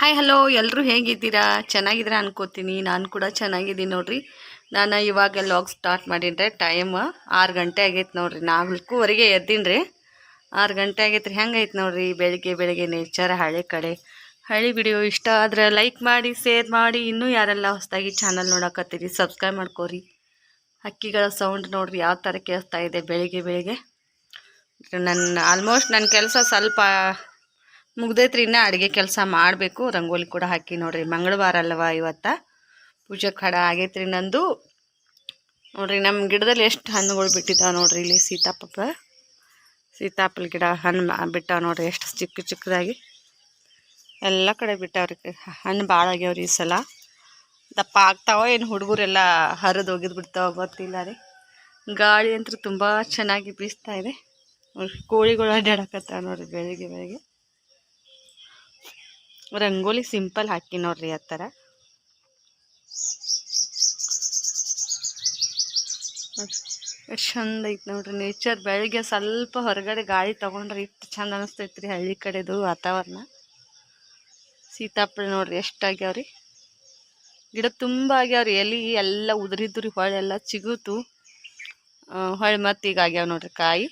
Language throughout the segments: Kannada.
ಹಾಯ್ ಹಲೋ ಎಲ್ಲರೂ ಹೇಗಿದ್ದೀರಾ? ಚೆನ್ನಾಗಿದ್ದೀರಾ ಅನ್ಕೋತೀನಿ. ನಾನು ಕೂಡ ಚೆನ್ನಾಗಿದ್ದೀನಿ ನೋಡ್ರಿ. ನಾನು ಇವಾಗ ಲಾಗ್ ಸ್ಟಾರ್ಟ್ ಮಾಡಿದ್ರೆ ಟೈಮ್ ಆರು ಗಂಟೆ ಆಗೈತೆ ನೋಡ್ರಿ. ನಾಲ್ಕೂವರೆಗೆ ಎದ್ದೀನಿ ರೀ ಆರು ಗಂಟೆ ಆಗೈತೆ ರೀ ಹೆಂಗೈತೆ ನೋಡ್ರಿ? ಬೆಳಿಗ್ಗೆ ಬೆಳಿಗ್ಗೆ ನೇಚರ್ ಹಳೆ ಕಡೆ. ಹಳ್ಳಿ ವಿಡಿಯೋ ಇಷ್ಟ ಆದ್ರೆ ಲೈಕ್ ಮಾಡಿ ಶೇರ್ ಮಾಡಿ. ಇನ್ನೂ ಯಾರೆಲ್ಲ ಹೊಸದಾಗಿ ಚಾನಲ್ ನೋಡಕತ್ತೀರಿ ಸಬ್ಸ್ಕ್ರೈಬ್ ಮಾಡ್ಕೋರಿ. ಹಕ್ಕಿಗಳ ಸೌಂಡ್ ನೋಡ್ರಿ ಯಾವ ಥರ ಕೇಳಿಸ್ತಾ ಇದೆ ಬೆಳಿಗ್ಗೆ ಬೆಳಿಗ್ಗೆ. ನನ್ನ ಆಲ್ಮೋಸ್ಟ್ ನನ್ನ ಕೆಲಸ ಸ್ವಲ್ಪ ಮುಗ್ದೈತ್ರಿ, ಇನ್ನೂ ಅಡುಗೆ ಕೆಲಸ ಮಾಡಬೇಕು. ರಂಗೋಲಿ ಕೂಡ ಹಾಕಿ ನೋಡ್ರಿ. ಮಂಗಳವಾರ ಅಲ್ವಾ ಇವತ್ತ? ಪೂಜೆ ಕಡ ಆಗೈತ್ರಿ ನಂದು. ನೋಡ್ರಿ ನಮ್ಮ ಗಿಡದಲ್ಲಿ ಎಷ್ಟು ಹಣ್ಣುಗಳು ಬಿಟ್ಟಿದ್ದಾವೆ ನೋಡ್ರಿ ಇಲ್ಲಿ ಸೀತಾಪಪ್ಪ ಸೀತಾಪಲ್ ಗಿಡ ಹಣ್ಣು ಬಿಟ್ಟಾವ ನೋಡ್ರಿ ಎಷ್ಟು ಚಿಕ್ಕ ಚಿಕ್ಕದಾಗಿ. ಎಲ್ಲ ಕಡೆ ಬಿಟ್ಟಾವ್ರಿ. ಹಣ್ಣು ಭಾಳ ಆಗ್ಯಾವ್ರಿ ಈ ಸಲ. ದಪ್ಪ ಆಗ್ತಾವ ಏನು ಹುಡುಗರೆಲ್ಲ ಹರಿದು ಹೋಗಿದ್ ಬಿಡ್ತಾವ ಗೊತ್ತಿಲ್ಲ ರೀ. ಗಾಳಿ ಅಂತೂ ತುಂಬ ಚೆನ್ನಾಗಿ ಬೀಸ್ತಾ ಇದೆ. ಕೋಳಿಗಳು ಅಡ್ಡಾಡಕತ್ತಾವೆ ನೋಡ್ರಿ ಬೆಳಿಗ್ಗೆ ಬೆಳಿಗ್ಗೆ. ರಂಗೋಲಿ ಸಿಂಪಲ್ ಹಾಕಿ ನೋಡ್ರಿ ಆ ಥರ. ಎಷ್ಟು ಚಂದ ಐತೆ ನೋಡ್ರಿ ನೇಚರ್ ಬೆಳಿಗ್ಗೆ ಸ್ವಲ್ಪ ಹೊರಗಡೆ ಗಾಳಿ ತೊಗೊಂಡ್ರೆ ಇಷ್ಟು ಚಂದ ಅನಿಸ್ತೈತ್ರಿ ಹಳ್ಳಿ ಕಡೆದು ವಾತಾವರಣ. ಸೀತಾಫಲ ನೋಡ್ರಿ ಎಷ್ಟಾಗ್ಯಾವ್ರಿ ಗಿಡ ತುಂಬ ಆಗ್ಯಾವ್ರಿ ಎಲಿ ಎಲ್ಲ ಉದುರಿದ್ದು ರೀ ಹೊಳೆಲ್ಲ ಚಿಗುತು. ಹೊಳೆ ಮತ್ತೀಗ ಆಗ್ಯಾವ ನೋಡ್ರಿ ಕಾಯಿ.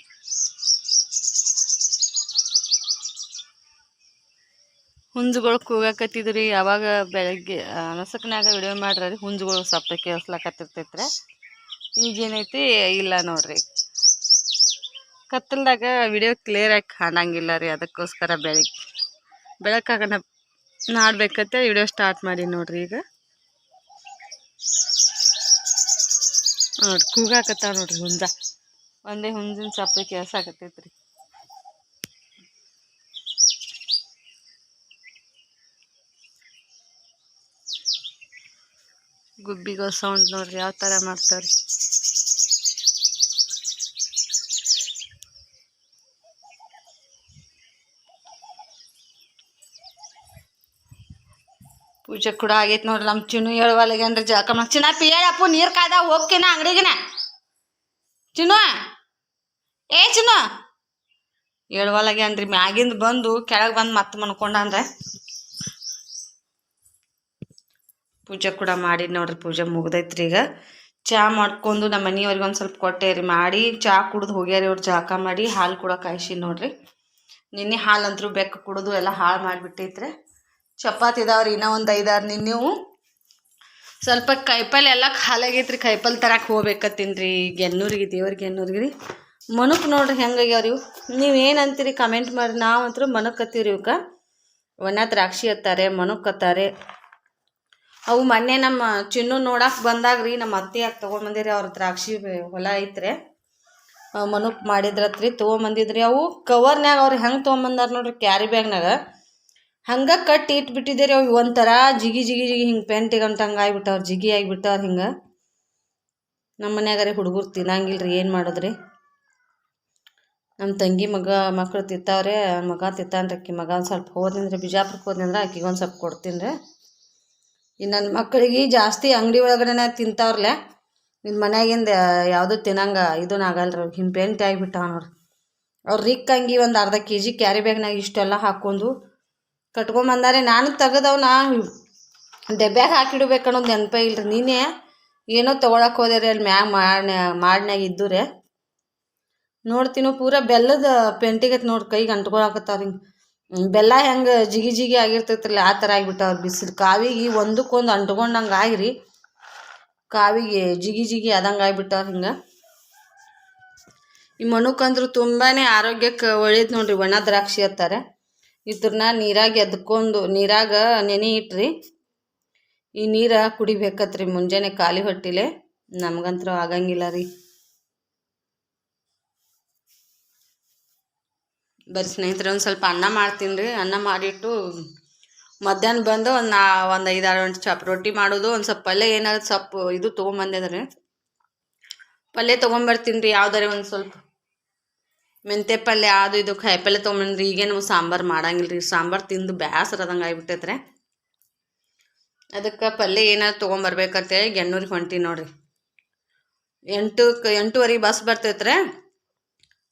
ಹುಂಜುಗಳು ಕೂಗಾಕತ್ತಿದ್ರಿ. ಯಾವಾಗ ಬೆಳಗ್ಗೆ ಅನಸಕ್ನಾಗ ವಿಡಿಯೋ ಮಾಡ್ರಿ. ಹುಂಜುಗಳು ಸಪ್ತ ಕೇಳಿಸ್ಲಾಕತ್ತಿರ್ತೈತ್ರಿ ಈಗೇನೈತಿ, ಇಲ್ಲ ನೋಡ್ರಿ. ಕತ್ತಲ್ದಾಗ ವಿಡಿಯೋ ಕ್ಲಿಯರ್ ಆಗಿ ಕಾಣಂಗಿಲ್ಲ ರೀ ಅದಕ್ಕೋಸ್ಕರ ಬೆಳಗ್ಗೆ ಬೆಳಕಾಗಣ ನಾಡ್ಬೇಕಂತ ವಿಡಿಯೋ ಸ್ಟಾರ್ಟ್ ಮಾಡಿ ನೋಡ್ರಿ ಈಗ. ನೋಡ್ರಿ ಕೂಗಾಕತ್ತಾವ ನೋಡ್ರಿ ಹುಂಜ. ಒಂದೇ ಹುಂಜಿನ ಸಪ್ಪ ಕೇಳ್ಸಾಕತ್ತೈತ್ರಿ. ಗುಬ್ಬಿಗಳ ಸೌಂಡ್ ನೋಡ್ರಿ, ಯಾವ ಥರ ಮಾಡ್ತಾರೆ ಪೂಜೆ ಕೂಡ ಆಗೈತೆ ನೋಡ್ರಿ ನಮ್ಮ ಚಿನ್ನು ಹೇಳುವಲ್ಲಿಗೆ ಅಂದ್ರೆ ಜಳಕ ಮಾಡಿ ಚಿನ್ನ ಪಿಯಪ್ಪ ನೀರು ಕಾಯ್ದ ಹೋಗ್ಕಿನ ಅಂಗಡಿಗಿನ? ಚಿನ್ನು? ಏ ಚಿನ್ನು? ಹೇಳುವಲ್ಲಿಗೆ ಅಂದ್ರಿ, ಮ್ಯಾಗಿಂದ ಬಂದು ಕೆಳಗೆ ಬಂದು ಮತ್ತೆ ಮನ್ಕೊಂಡಂದ್ರೆ ಪೂಜೆ ಕೂಡ ಮಾಡಿ ನೋಡ್ರಿ, ಪೂಜೆ ಮುಗ್ದೈತ್ರಿ ಈಗ. ಚಹಾ ಮಾಡ್ಕೊಂಡು ನಮ್ಮ ಮನೆಯವ್ರಿಗೆ ಒಂದು ಸ್ವಲ್ಪ ಕೊಟ್ಟೆ ರೀ, ಮಾಡಿ ಚಹಾ ಕುಡ್ದು ಹೋಗ್ಯಾರಿ ಅವ್ರು ಜಾಕ ಮಾಡಿ ಹಾಲು ಕೂಡ ಕಾಯಿಸಿ ನೋಡ್ರಿ. ನಿನ್ನೆ ಹಾಲು ಅಂತರೂ ಬೆಕ್ಕು ಕುಡಿದು ಎಲ್ಲ ಹಾಳು ಮಾಡಿಬಿಟ್ಟೈತ್ರಿ. ಚಪಾತಿ ಇದಾವ್ರಿ ಇನ್ನೂ ಒಂದು ಐದಾರು ನಿನ್ನೆವು ಸ್ವಲ್ಪ ಕೈಪಲ್ಲೆ ಎಲ್ಲ ಖಾಲಾಗೈತ್ರಿ ಕೈಪಲ್ಲೆ ತರಕ್ಕೆ ಹೋಗ್ಬೇಕತ್ತೀನಿ ಈಗ ಎನ್ನೂರಿಗೆ, ದೇವ್ರಿಗೆ ಎನ್ನೂರಿಗೆ ರೀ. ಮನುಕ್ ನೋಡ್ರಿ ಹೆಂಗಾಗ್ಯಾವ್ರಿ ಇವು. ನೀವೇನು ಅಂತೀರಿ ಕಮೆಂಟ್ ಮಾಡಿ ನಾವಂತೂ ಮನಕ್ಕತ್ತೀವಿ ಇವಕ್ಕೆ ಒಣ ದ್ರಾಕ್ಷಿ ಹತ್ತಾರೆ ಮನುಕತ್ತಾರೆ ಅವು ಮೊನ್ನೆ ನಮ್ಮ ಚಿನ್ನು ನೋಡಕ್ಕೆ ಬಂದಾಗ ರೀ ನಮ್ಮ ಅತ್ತೆಯಾಗ ತಗೊಂಬಂದಿರಿ ಅವ್ರ ದ್ರಾಕ್ಷಿ ಹೊಲ ಐತ್ರಿ. ಮನುಕ್ ಮಾಡಿದ್ರತ್ರಿ ತೊಗೊಂಬಂದಿದ್ರಿ ಅವು ಕವರ್ನ್ಯಾಗ ಅವ್ರು ಹೆಂಗೆ ತೊಗೊಂಬಂದಾರ ನೋಡ್ರಿ ಕ್ಯಾರಿ ಬ್ಯಾಗ್ನಾಗ ಹಂಗೆ ಕಟ್ಟಿ ಇಟ್ಬಿಟ್ಟಿದ್ದೀರಿ ಅವು ಒಂಥರ ಜಿಗಿ ಜಿಗಿ ಜಿಗಿ ಹಿಂಗೆ ಪೆಂಟಿಗೆ ಅಂತ ಹಂಗೆ ಆಗ್ಬಿಟ್ಟವ್ರು, ಜಿಗಿ ಆಗಿಬಿಟ್ಟವ್ರು ಹಿಂಗೆ. ನಮ್ಮ ಮನ್ಯಾಗಾರೆ ಹುಡುಗರು ತಿನ್ನಂಗಿಲ್ಲ ರೀ ಏನು ಮಾಡೋದ್ರಿ? ನಮ್ಮ ತಂಗಿ ಮಗ ಮಕ್ಕಳು ತಿತ್ತಾವ್ರೆ ಮಗ ತಿತ್ತಾನ್ರಿ ಆಕಿ. ಮಗ ಒಂದು ಸ್ವಲ್ಪ ಹೋದ್ನಂದ್ರೆ ಬಿಜಾಪುರಕ್ಕೆ ಹೋದ್ನಂದ್ರೆ ಆಕಿಗೆ ಒಂದು ಸ್ವಲ್ಪ ಕೊಡ್ತೀನಿ ರೀ ಇನ್ನು ನನ್ನ ಮಕ್ಕಳಿಗೆ ಜಾಸ್ತಿ ಅಂಗಡಿ ಒಳಗಡೆನೆ ತಿಂತಾವ್ರಲೆ ನಿನ್ನ ಮನ್ಯಾಗಿಂದ ಯಾವುದು ತಿನ್ನಂಗ ಇದನ್ನ ಆಗಲ್ರಿ ಅವ್ರಿಗೆ ಹಿಂಗೆ ಪೆಂಟ್ ಆಗಿಬಿಟ್ಟಾವ ನೋಡ್ರಿ ಅವ್ರು ರಿಕ್ ಅಂಗಿ ಒಂದು ಅರ್ಧ ಕೆ ಜಿ ಕ್ಯಾರಿ ಬ್ಯಾಗ್ನಾಗ ಇಷ್ಟೆಲ್ಲ ಹಾಕ್ಕೊಂಡು ಕಟ್ಕೊಂಬಂದಾರೆ. ನಾನು ತೆಗೆದವ್ ನಾ ಡಬ್ಯಾಗ ಹಾಕಿಡ್ಬೇಕು ಅನ್ನೋದು ನೆನಪೇ ಇಲ್ರಿ. ನೀನೇ ಏನೋ ತೊಗೊಳಕ್ಕೆ ಹೋದೆ ಅಲ್ಲಿ ಮ್ಯಾಗ ಮಾಡ್ನ ಮಾಡ್ನಾಗ ಇದ್ದುರೇ. ನೋಡ್ತೀನೋ ಪೂರ ಬೆಲ್ಲದ ಪೆಂಟಿಗೆ ನೋಡಿ, ಕೈಗೆ ಅಂಟ್ಕೊಳಕತ್ತಾರ ಹಿಂಗೆ. ಬೆಲ್ಲ ಹೆಂಗೆ ಜಿಗಿ ಜಿಗಿ ಆಗಿರ್ತೈತ್ರಲ್ಲ, ಆ ಥರ ಆಗಿಬಿಟ್ಟವ್ರು ಬಿಸಿಲು. ಕಾವಿಗೆ ಒಂದಕ್ಕೊಂದು ಅಂಟ್ಕೊಂಡಂಗೆ ಆಗಿರಿ. ಕಾವಿಗೆ ಜಿಗಿ ಜಿಗಿ ಆದಂಗೆ ಆಗಿಬಿಟ್ಟವ್ರು ಹಿಂಗೆ. ಈ ಮಣುಕಂದ್ರು ತುಂಬಾ ಆರೋಗ್ಯಕ್ಕೆ ಒಳ್ಳೇದು ನೋಡ್ರಿ, ಒಣ ದ್ರಾಕ್ಷಿ ಹತ್ತಾರೆ ಇದ್ರನ್ನ ನೀರಾಗಿ ಎದ್ಕೊಂಡು, ನೀರಾಗ ನೆನೆ ಇಟ್ರಿ. ಈ ನೀರ ಕುಡಿಬೇಕತ್ರಿ ಮುಂಜಾನೆ ಖಾಲಿ ಹೊಟ್ಟಿಲೆ. ನಮಗಂತೂ ಆಗಂಗಿಲ್ಲ ರೀ. ಬರ್ರಿ ಸ್ನೇಹಿತರೆ ಒಂದು ಸ್ವಲ್ಪ ಅನ್ನ ಮಾಡ್ತೀನಿ ರೀ. ಅನ್ನ ಮಾಡಿಟ್ಟು ಮಧ್ಯಾಹ್ನ ಬಂದು ಒಂದು ನಾ ಒಂದು ಐದಾರು ಗಂಟೆ ಚಪ್ ರೊಟ್ಟಿ ಮಾಡೋದು, ಒಂದು ಸ್ವಲ್ಪ ಪಲ್ಯ ಏನಾದ್ರು ಸೊಪ್ಪು ಇದು ತೊಗೊಂಬಂದಿದ್ರೆ ಪಲ್ಯ ತೊಗೊಂಬರ್ತೀನಿ ರೀ, ಯಾವ್ದಾರೆ ಒಂದು ಸ್ವಲ್ಪ. ಮೆಂತೆ ಪಲ್ಯ, ಅದು ಇದು ಕಾಯಿ ಪಲ್ಯ ತೊಗೊಂಬಂದ್ರಿ ಈಗೇನು ಸಾಂಬಾರು ಮಾಡಂಗಿಲ್ಲ ರೀ. ಸಾಂಬಾರು ತಿಂದು ಬ್ಯಾಸರದಂಗೆ ಆಗಿಬಿಟ್ಟೈತ್ರೆ. ಅದಕ್ಕೆ ಪಲ್ಯ ಏನಾದ್ರು ತೊಗೊಂಬರ್ಬೇಕಂತೇಳಿ ಗೆಣ್ಣೂರಿಗೆ ಹೊಂಟೀನಿ ನೋಡ್ರಿ. ಎಂಟು ಎಂಟೂವರೆಗೆ ಬಸ್ ಬರ್ತೈತ್ರೆ.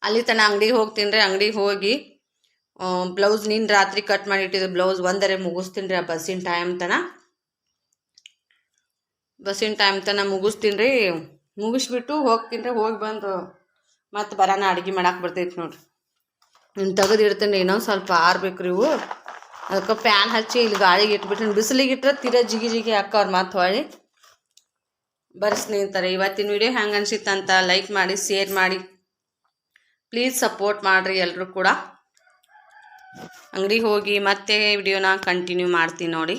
ಅಲ್ಲಿ ತನ ಅಂಗಡಿಗೆ ಹೋಗ್ತೀನಿ ರೀ, ಅಂಗಡಿಗೆ ಹೋಗಿ ಬ್ಲೌಸ್ ನೀನು ರಾತ್ರಿ ಕಟ್ ಮಾಡಿ ಇಟ್ಟಿದ್ದು ಬ್ಲೌಸ್ ಒಂದರೆ ಮುಗಿಸ್ತೀನಿ ರೀ, ಆ ಬಸ್ಸಿನ ಟೈಮ್ ತನ. ಬಸ್ಸಿನ ಟೈಮ್ ತನ ಮುಗಿಸ್ತೀನಿ ರೀ, ಮುಗಿಸ್ಬಿಟ್ಟು ಹೋಗ್ತೀನಿ ರೀ, ಹೋಗಿ ಬಂದು ಮತ್ತೆ ಬರೋಣ ಅಡುಗೆ ಮಾಡಕ್ಕೆ ಬರ್ತೈತಿ ನೋಡ್ರಿ. ನೀನು ತೆಗೆದಿಡ್ತೀನಿ ಇನ್ನೊಂದು ಸ್ವಲ್ಪ ಆರ್ಬೇಕು ರೀ ಇವು. ಅದಕ್ಕೆ ಪ್ಯಾನ್ ಹಚ್ಚಿ ಇಲ್ಲಿ ಗಾಳಿಗೆ ಇಟ್ಬಿಟ್ಟು ಬಿಸಿಲಿಗೆ ಇಟ್ಟರೆ ತೀರಾ ಜಿಗಿ ಜಿಗಿ ಹಾಕವ್ರು ಮತ್ತು ಹೊಳ್ಳಿ ಬರ್ಸಿ ನಿಂತಾರೆ ಇವತ್ತಿನ ವಿಡಿಯೋ ಹೆಂಗೆ ಅನ್ಸಿತ್ತಂತ ಲೈಕ್ ಮಾಡಿ ಶೇರ್ ಮಾಡಿ. ಪ್ಲೀಸ್ ಸಪೋರ್ಟ್ ಮಾಡಿರಿ ಎಲ್ಲರೂ ಕೂಡ. ಅಂಗಡಿಗೆ ಹೋಗಿ ಮತ್ತೆ ವಿಡಿಯೋನ ಕಂಟಿನ್ಯೂ ಮಾಡ್ತೀನಿ ನೋಡಿ.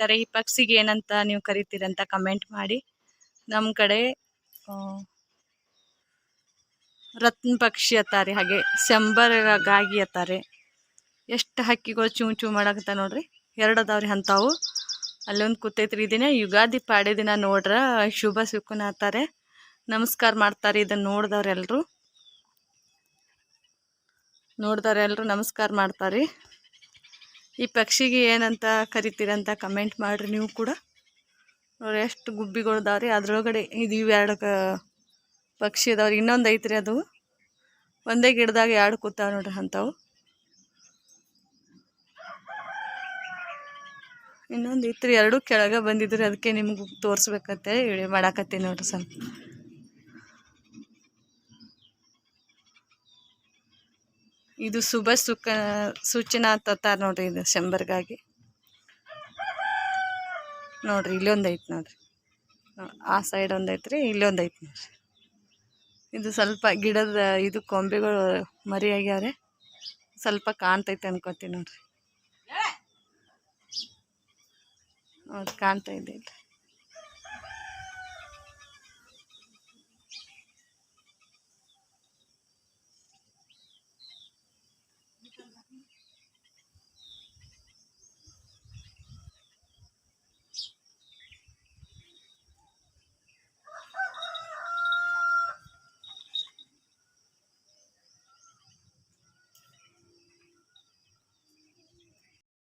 ತಾರೆ ಈ ಪಕ್ಷಿಗೆ ಏನಂತ ನೀವು ಕರಿತೀರಂತ ಕಮೆಂಟ್ ಮಾಡಿ. ನಮ್ಮ ಕಡೆ ರತ್ನ ಪಕ್ಷಿ ಅತ್ತಾರೆ, ಹಾಗೆ ಸೆಂಬರಗಾಗಿ ಅತ್ತಾರೆ. ಎಷ್ಟು ಹಕ್ಕಿಗಳು ಚೂ ಚೂ ಮಾಡಕತ್ತ ನೋಡ್ರಿ. ಎರಡು ಅದಾವ್ರಿ ಅಂತಾವು ಅಲ್ಲೊಂದು ಕೂತೈತ್ರಿ ದಿನ. ಯುಗಾದಿ ಪಾಡೆ ದಿನ ನೋಡ್ರ ಶುಭ ಸುಖನ ಆತಾರೆ ನಮಸ್ಕಾರ ಮಾಡ್ತಾರೆ ಇದನ್ನ ನೋಡ್ದವ್ರೆಲ್ರು ನೋಡ್ದವ್ರೆಲ್ರು ನಮಸ್ಕಾರ ಮಾಡ್ತಾರೆ. ಈ ಪಕ್ಷಿಗೆ ಏನಂತ ಕರಿತೀರಂತ ಕಮೆಂಟ್ ಮಾಡಿರಿ ನೀವು ಕೂಡ. ನೋಡಿ ಎಷ್ಟು ಗುಬ್ಬಿಗಳದಾವ್ರಿ ಅದ್ರೊಳಗಡೆ ಇದು ಇವೆರಡು ಪಕ್ಷಿ ಅದಾವ್ರಿ. ಇನ್ನೊಂದು ಐತ್ರಿ ಅದು. ಒಂದೇ ಗಿಡದಾಗ ಎರಡು ಕೂತಾವ ನೋಡ್ರಿ ಅಂಥವು. ಇನ್ನೊಂದು ಇತ್ರಿ ಎರಡು ಕೆಳಗೆ ಬಂದಿದ್ರಿ. ಅದಕ್ಕೆ ನಿಮ್ಗೆ ತೋರಿಸ್ಬೇಕತ್ತೆ ವಿಡಿಯೋ ಮಾಡಾಕತ್ತೀನಿ ನೋಡ್ರಿ ಸ್ವಲ್ಪ. ಇದು ಶುಭ ಸುಖ, ಸೂಚನಾ ತತ್ತಾರ ನೋಡ್ರಿ ಇದು ಶಂಬರ್ಗಾಗಿ. ನೋಡ್ರಿ, ಇಲ್ಲೊಂದು ಐತೆ ನೋಡ್ರಿ. ಆ ಸೈಡ್ ಒಂದು ಐತ್ರಿ, ಇಲ್ಲೊಂದು ಐತೆ ನೋಡ್ರಿ. ಇದು ಸ್ವಲ್ಪ ಗಿಡದ ಇದು ಕೊಂಬೆಗಳು ಮರಿ ಆಗ್ಯಾವ್ರೆ. ಸ್ವಲ್ಪ ಕಾಣ್ತೈತೆ ಅನ್ಕೋತೀನಿ ನೋಡ್ರಿ. ನೋಡ್ರಿ ಕಾಣ್ತಾ ಇದೆ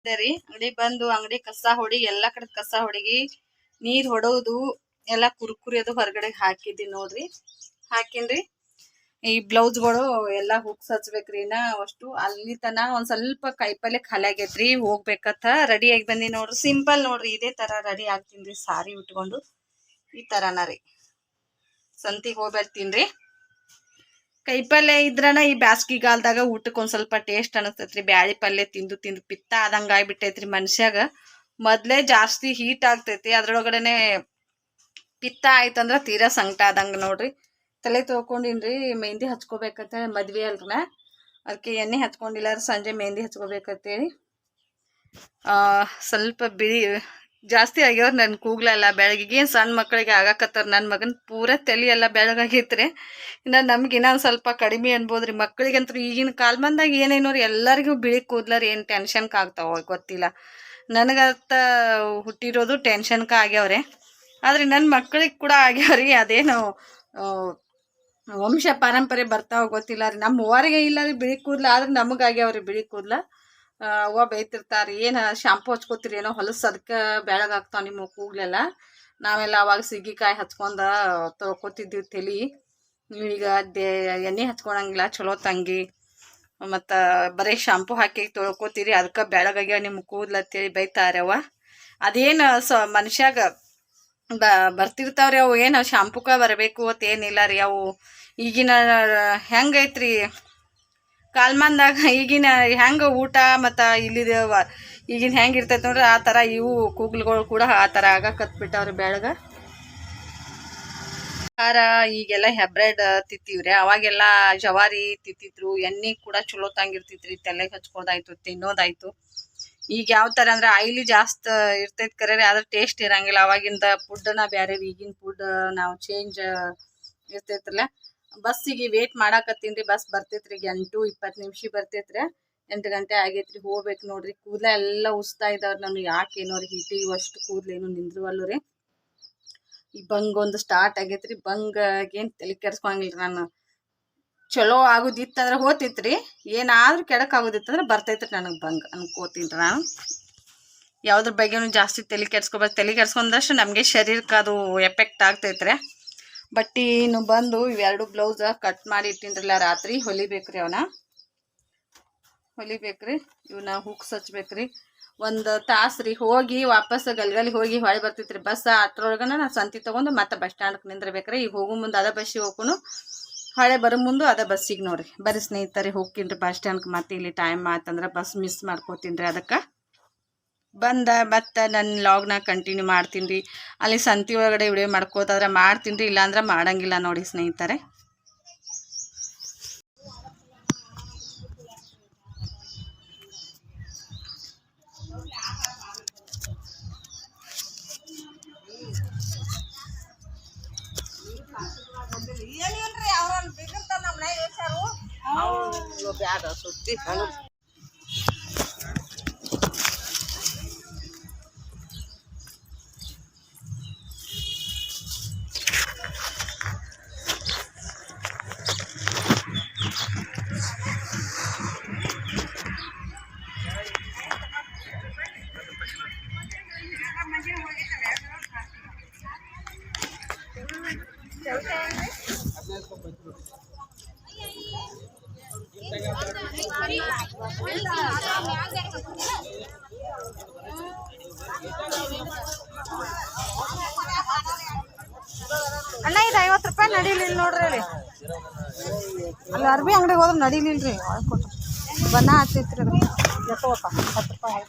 ರೀ. ಅಂಗಡಿ ಬಂದು ಅಂಗಡಿ ಕಸ ಹೊಡಿ, ಎಲ್ಲಾ ಕಡೆ ಕಸ ಹೊಡಿಗಿ, ನೀರ್ ಹೊಡೋದು, ಎಲ್ಲಾ ಕುರ್ಕುರಿ ಅದು ಹೊರಗಡೆ ಹಾಕಿದ್ದಿ ನೋಡ್ರಿ. ಹಾಕಿನ್ರಿ? ಈ ಬ್ಲೌಸ್ಗಳು ಎಲ್ಲ ಹುಕ್ಸ್ ನಾ ಅಷ್ಟು. ಅಲ್ಲಿ ತನ ಒಂದ್ ಸ್ವಲ್ಪ ಕೈಪಲ್ಲೆ ಖಾಲಿ ಆಗೈತ್ರಿ, ಹೋಗ್ಬೇಕತ್ತ. ರೆಡಿ ಆಗಿ ಬಂದಿ ನೋಡ್ರಿ. ಸಿಂಪಲ್ ನೋಡ್ರಿ, ಇದೇ ತರ ರೆಡಿ ಆಗ್ತೀನಿ ಸಾರಿ ಉಟ್ಕೊಂಡು. ಈ ತರನ ರೀ. ಸಂತಿಗೆ ಹೋಗಿ ಕೈಪಲ್ಲೆ ಇದ್ರನ ಈ ಬ್ಯಾಸ್ಗಿಗಾಲ್ದಾಗ ಊಟಕ್ಕೆ ಒಂದ್ ಸ್ವಲ್ಪ ಟೇಸ್ಟ್ ಅನಸ್ತೈತ್ರಿ. ಬ್ಯಾಳಿ ಪಲ್ಯ ತಿಂದು ತಿಂದು ಪಿತ್ತ ಆದಂಗ ಆಗ್ಬಿಟ್ಟೈತ್ರಿ ಮನುಷ್ಯಾಗ. ಮೊದ್ಲೇ ಜಾಸ್ತಿ ಹೀಟ್ ಆಗ್ತೈತಿ. ಅದ್ರೊಳಗಡೆನೆ ಪಿತ್ತ ಆಯ್ತಂದ್ರ ತೀರಾ ಸಂಕಟ ಆದಂಗ ನೋಡ್ರಿ. ತಲೆ ತೊಳ್ಕೊಂಡಿನ್ರಿ, ಮೆಹಂದಿ ಹಚ್ಕೋಬೇಕಂತ ಮದ್ವೆ ಅಲ್ರನ. ಅದಕ್ಕೆ ಎಣ್ಣೆ ಹಚ್ಕೊಂಡಿಲ್ಲ ಸಂಜೆ ಮೆಹಂದಿ ಹಚ್ಕೋಬೇಕಂತೇಳಿ ಸ್ವಲ್ಪ ಬಿಳಿ, ಜಾಸ್ತಿ ಆಗ್ಯವ್ರು ನನ್ನ ಕೂಗ್ಲಲ್ಲ ಬೆಳಗ್ಗೆ ಏನು ಸಣ್ಣ ಮಕ್ಕಳಿಗೆ ಆಗಾಕತ್ತಾರ ನನ್ನ ಮಗನ, ಪೂರ ತಲೆ ಎಲ್ಲ ಬೆಳಗಾಗೈತ್ರಿ. ಇನ್ನು ನಮ್ಗೆ ಇನ್ನೊಂದು ಸ್ವಲ್ಪ ಕಡಿಮೆ ಅನ್ಬೋದ್ರಿ. ಮಕ್ಕಳಿಗಂತೂ ಈಗಿನ ಕಾಲ್ಮಂದಾಗ ಏನೇನೋ ರೀ ಎಲ್ಲರಿಗೂ ಬಿಳಿ ಕೂದ್ಲಾರ ಏನು ಟೆನ್ಷನ್ಗೆ ಆಗ್ತಾವ ಗೊತ್ತಿಲ್ಲ. ನನಗತ್ತ ಹುಟ್ಟಿರೋದು ಟೆನ್ಷನ್ಕ ಆಗ್ಯಾವ್ರಿ. ಆದ್ರೆ ನನ್ನ ಮಕ್ಕಳಿಗೆ ಕೂಡ ಆಗ್ಯಾವ್ರಿ ಅದೇನು ವಂಶ ಪಾರಂಪರೆ ಬರ್ತಾವ ಗೊತ್ತಿಲ್ಲ ರೀ. ನಮ್ಮ ಅವ್ವರಿಗೆ ಇಲ್ಲ ರೀ ಬಿಳಿ ಕೂದಲ, ಆದ್ರೆ ನಮಗಾಗಿ ಆಗ್ಯಾವ್ರಿ ಬಿಳಿ ಕೂದ್ಲ. ಅವ್ವ ಬೈತಿರ್ತಾರ ಏನು ಶಾಂಪು ಹಚ್ಕೋತೀರಿ ಏನೋ ಹೊಲಸು ಅದಕ್ಕೆ ಬೆಳಗಾಗ್ತಾವ ನಿಮ್ಮ ಕೂಗ್ಲೆಲ್ಲ. ನಾವೆಲ್ಲ ಅವಾಗ ಸಿಗ್ಗಿಕಾಯಿ ಹಚ್ಕೊಂಡ ತೊಳ್ಕೊತಿದ್ವಿ ತಲಿ. ಈಗ ದೇ, ಎಣ್ಣೆ ಹಚ್ಕೊಳಂಗಿಲ್ಲ, ಚಲೋ ತಂಗಿ. ಮತ್ತು ಬರೀ ಶಾಂಪು ಹಾಕಿ ತೊಳ್ಕೊತೀರಿ ಅದಕ್ಕೆ ಬೆಳಗಾಗ್ಯಾವ ನಿಮ್ಮ ಕೂದ್ಲತ್ತೇಳಿ ಬೈತಾರವ್ವ ಅದೇನು ಸ ಮನುಷ್ಯಾಗ ಬ, ಬರ್ತಿರ್ತಾವ್ರಿ ಅವು. ಏನು ಶಾಂಪುಕ ಬರಬೇಕು ಅಂತ ಏನಿಲ್ಲ ರೀ ಅವು. ಈಗಿನ, ಹೆಂಗೈತ್ರಿ? ಕಾಲ್ಮಾನ್ದಾಗ ಈಗಿನ ಹೆಂಗೆ ಊಟ ಮತ್ತು ಇಲ್ಲಿದ ಈಗಿನ ಹೆಂಗೆ ಇರ್ತೈತೆ ನೋಡ್ರಿ, ಆ ಥರ ಇವು ಕೂಗ್ಲುಗಳು ಕೂಡ ಆ ಥರ ಆಗಾಕತ್ಬಿಟ್ಟವ್ರಿ ಬೆಳಗ. ಖಾರ ಈಗೆಲ್ಲ ಹೆಬ್ರೆಡ್ ತಿಂತೀವ್ರಿ. ಅವಾಗೆಲ್ಲ ಜವಾರಿ ತಿಂತಿದ್ರು, ಎಣ್ಣೆ ಕೂಡ ಚಲೋ ತಂಗಿರ್ತಿತ್ರಿ ತಲೆಗೆ ಹಚ್ಕೋದಾಯ್ತು ತಿನ್ನೋದಾಯ್ತು. ಈಗ ಯಾವ ಥರ ಅಂದ್ರೆ ಆಯಿಲಿ ಜಾಸ್ತಿ ಇರ್ತೈತೆ ಕರೆ ಆದ್ರೆ ಟೇಸ್ಟ್ ಇರಂಗಿಲ್ಲ. ಅವಾಗಿಂದ ಫುಡ್ನ ಬೇರೆ ರೀ, ಈಗಿನ ಫುಡ್ ನಾವು ಚೇಂಜ್ ಇರ್ತೈತ್ರಲ್ಲ. ಬಸ್ಸಿಗೆ ವೇಟ್ ಮಾಡಾಕತ್ತೀನಿ ಬಸ್ ಬರ್ತೈತ್ರಿ ಎಂಟು ಇಪ್ಪತ್ತು ನಿಮಿಷ ಬರ್ತೈತ್ರಿ ಎಂಟು ಗಂಟೆ ಆಗೈತ್ರಿ ಹೋಗ್ಬೇಕು ನೋಡ್ರಿ. ಕೂದಲ ಎಲ್ಲ ಉಸ್ತಾ ಇದಾವ್ರಿ ನಮ್ಗೆ. ಯಾಕೇನೋ ರೀ ಹಿಟ್ಟಿ ಅಷ್ಟು ಕೂದಲೇನು ನಿಂದ್ರವಲ್ಲು ರೀ. ಈ ಬಂಗ್ ಒಂದು ಸ್ಟಾರ್ಟ್ ಆಗೈತ್ರಿ ಬಂಗ್ ಏನು ತಲೆ ಕೆಡ್ಸ್ಕೊಂಗಿಲ್ರಿ ನಾನು. ಚಲೋ ಆಗೋದಿತ್ತಂದ್ರೆ ಹೋತಿತ್ರಿ. ಏನಾದ್ರೂ ಕೆಡಕ್ ಆಗೋದಿತ್ತಂದ್ರೆ ಬರ್ತೈತ್ರಿ ನನಗೆ ಬಂಗ್ ಅನ್ಕೋತೀನಿ ನಾನು. ಯಾವುದ್ರ ಬಗ್ಗೆನೂ ಜಾಸ್ತಿ ತಲೆ ಕೆಡ್ಸ್ಕೊಬಾರ್ದು. ತಲೆ ಕೆಡ್ಸ್ಕೊಂಡಷ್ಟು ನಮಗೆ ಶರೀರಕ್ಕೆ ಅದು ಎಫೆಕ್ಟ್ ಆಗ್ತೈತ್ರಿ. ಬಟ್ಟೆ ಇನ್ನು ಬಂದು ಇವೆರಡು ಬ್ಲೌಸ್ ಕಟ್ ಮಾಡಿ ಇಟ್ಟಿನ್ರಲ್ಲ ರಾತ್ರಿ, ಹೊಲಿಬೇಕ್ರಿ ಅವನ. ಹೊಲಿಬೇಕ್ರಿ ಇವನ್ನ ಹುಕ್ಸ್ ಹಚ್ಬೇಕ್ರಿ ಒಂದು ತಾಸು ರೀ ಹೋಗಿ ವಾಪಸ್ ಗಲ್ಗಲಿ ಹೋಗಿ ಹೊಳೆ ಬರ್ತೈತ್ರಿ. ಬಸ್ ಅಟ್ರೊಳಗನ ನಾ ಸಂತಿ ತೊಗೊಂಡು ಮತ್ತೆ ಬಸ್ ಸ್ಟ್ಯಾಂಡ್ಗೆ ನಿಂದ್ರಬೇಕ್ರಿ. ಈಗ ಹೋಗೋ ಮುಂದೆ ಅದ ಬಸ್ಸಿಗೆ ಹೋಗುನು ಹೊಳೆ ಬರೋ ಮುಂದೆ ಅದ ಬಸ್ಸಿಗೆ ನೋಡ್ರಿ. ಬರೀ ಸ್ನೇಹಿತರೆ ಹೋಗ್ತೀನಿ ಬಸ್ ಸ್ಟ್ಯಾಂಡ್ಗೆ ಮತ್ತೆ ಇಲ್ಲಿ ಟೈಮ್ ಆಯ್ತಂದ್ರೆ ಬಸ್ ಮಿಸ್ ಮಾಡ್ಕೋತೀನಿ ರೀ ಅದಕ್ಕೆ. ಬಂದ ಮತ್ತೆ ನನ್ನ ಲಾಗ್ನ ಕಂಟಿನ್ಯೂ ಮಾಡ್ತೀನಿ ರೀ. ಅಲ್ಲಿ ಸಂತಿ ಒಳಗಡೆ ವಿಡಿಯೋ ಮಾಡ್ಕೋತಾದ್ರೆ ಮಾಡ್ತೀನಿ ರೀ, ಇಲ್ಲಾಂದ್ರೆ ಮಾಡೋಂಗಿಲ್ಲ ನೋಡಿ ಸ್ನೇಹಿತರೆ. আদা সত্যি ভালো ಅಣ್ಣ, ಇದು ಐವತ್ತು ರೂಪಾಯಿ ನಡೀಲಿಲ್ಲ ನೋಡ್ರಿ ಅಲ್ಲಿ. ಅಲ್ಲಿ ಅರ್ಬಿ ಅಂಗಡಿಗೆ ಹೋದ್ರೆ ನಡೀಲಿಲ್ಲ ರೀ ಕೊಟ್ಟು. ಬನ್ನ ಹತ್ತೈತ್ರಿ ಅದು ಎತ್ತವಪ್ಪ ಹತ್ತು ರೂಪಾಯಿ.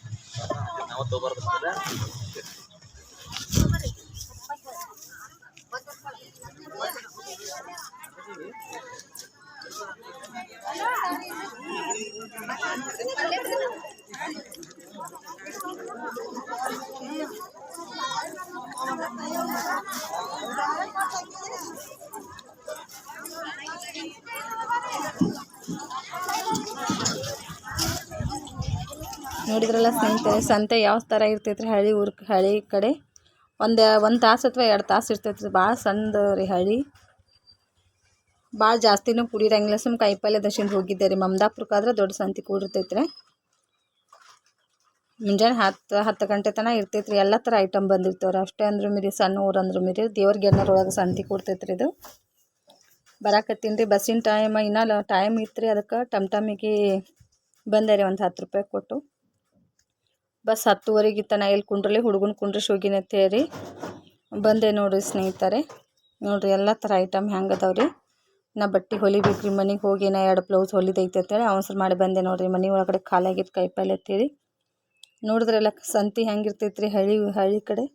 ನೋಡಿದ್ರಲ್ಲ ಸ್ನೇಹಿತರೆ, ಸಂತೆ ಯಾವ ಥರ ಇರ್ತೈತ್ರಿ ಹಳ್ಳಿ ಊರ್ ಹಳ್ಳಿ ಕಡೆ? ಒಂದು ಒಂದು ತಾಸು ಅಥವಾ ಎರಡು ತಾಸು ಇರ್ತೈತ್ರಿ ಭಾಳ ಸಣ್ಣದು ರೀ ಹಳ್ಳಿ. ಭಾಳ ಜಾಸ್ತಿನೂ ಕುಡಿರಂಗಿಲ್ಲ ಸುಮ್ಮ ಕಾಯಿಪಲ್ಲೆ ದರ್ಶನ ಹೋಗಿದ್ದೆ ರೀ. ಮಮದಾಪುರಕ್ಕಾದ್ರೆ ದೊಡ್ಡ ಸಂತೆ ಕೂಡಿರ್ತೈತ್ರಿ. ಮುಂಜಾನೆ ಹತ್ತು ಹತ್ತು ಗಂಟೆ ತನಕ ಇರ್ತೈತ್ರಿ, ಎಲ್ಲ ಥರ ಐಟಮ್ ಬಂದಿರ್ತವ್ರಿ. ಅಷ್ಟೇ ಅಂದ್ರೆ ಮೀರಿ, ಸಣ್ಣ ಊರು ಅಂದ್ರೂ ಮೀರಿ, ದೇವ್ರಿಗೆ ಎಣ್ಣರೊಳಗೆ ಸಂತೆ ಕೊಡ್ತೈತ್ರಿ ಇದು. ಬರಾಕತ್ತೀನಿ ರೀ, ಬಸ್ಸಿನ ಟೈಮ್ ಇನ್ನೂ ಟೈಮ್ ಇತ್ತು ರೀ ಅದಕ್ಕೆ ಟಮ್ ಟಮಿಗೆ ಬಂದೆ ರೀ ಒಂದು ಹತ್ತು ರೂಪಾಯಿ ಕೊಟ್ಟು. ಬಸ್ ಹತ್ತುವರೆಗೆ ತನ ಎಲ್ಲಿ ಕುಂಡ್ರಲಿ ಹುಡುಗನ ಕುಂಡ್ರಿಸಿ ಹೋಗಿನ ಅಂತ ಹೇಳಿ ಬಂದೆ ನೋಡಿರಿ ಸ್ನೇಹಿತರೆ. ನೋಡಿರಿ ಎಲ್ಲ ಥರ ಐಟಮ್ ಹೆಂಗೆ ಅದಾವೆ ರೀ. ನಾ ಬಟ್ಟೆ ಹೊಲಿಬೇಕು ರೀ ಮನೆಗೆ ಹೋಗಿ ನಾ ಎರಡು ಬ್ಲೌಸ್ ಹೊಲಿದೈತೆ ಅಂತೇಳಿ ಅವಸರ ಮಾಡಿ ಬಂದೆ ನೋಡಿರಿ. ಮನೆ ಒಳಗಡೆ ಖಾಲಿಯಾಗಿತ್ತು ಕಾಯಿಪಲ್ಲೆ ಅಂತೇಳಿ. ನೋಡಿದ್ರೆಲ್ಲ ಸಂತಿ ಹೆಂಗಿರ್ತೈತೆ ರೀ ಹಳ್ಳಿ ಹಳ್ಳಿ ಕಡೆ.